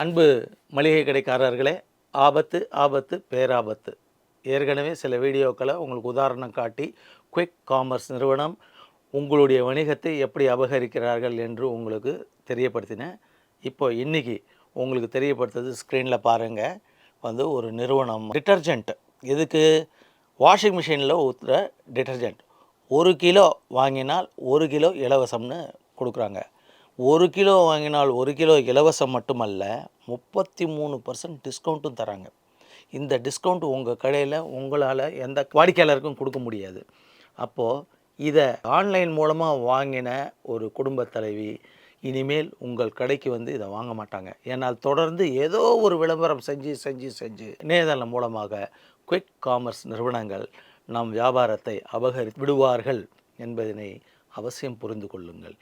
அன்பு மளிகை கடைக்காரர்களே ஆபத்து ஆபத்து பேராபத்து. ஏற்கனவே சில வீடியோக்களை உங்களுக்கு உதாரணம் காட்டி குயிக் காமர்ஸ் நிறுவனம் உங்களுடைய வணிகத்தை எப்படி அபகரிக்கிறார்கள் என்று உங்களுக்கு தெரியப்படுத்தினேன். இப்போ இன்னைக்கு உங்களுக்கு தெரியப்படுத்துறது ஸ்க்ரீனில் பாருங்கள் வந்து ஒரு நிறுவனம். டிட்டர்ஜென்ட் இதுக்கு வாஷிங் மிஷினில் ஊற்றுற டிட்டர்ஜென்ட் ஒரு கிலோ வாங்கினால் ஒரு கிலோ இலவசம்னு கொடுக்குறாங்க. ஒரு கிலோ வாங்கினால் ஒரு கிலோ இலவசம் மட்டுமல்ல முப்பத்தி மூணு பர்சன்ட் டிஸ்கவுண்ட்டும் தராங்க. இந்த டிஸ்கவுண்ட் உங்கள் கடையில் உங்களால் எந்த வாடிக்கையாளருக்கும் கொடுக்க முடியாது. அப்போது இதை ஆன்லைன் மூலமாக வாங்கின ஒரு குடும்பத் தலைவி இனிமேல் உங்கள் கடைக்கு வந்து இதை வாங்க மாட்டாங்க. ஏன்னால் தொடர்ந்து ஏதோ ஒரு விளம்பரம் செஞ்சு செஞ்சு செஞ்சு இணையதளம் மூலமாக குயிக் காமர்ஸ் நிறுவனங்கள் நம் வியாபாரத்தை அபகரி விடுவார்கள் என்பதனை அவசியம் புரிந்து கொள்ளுங்கள்.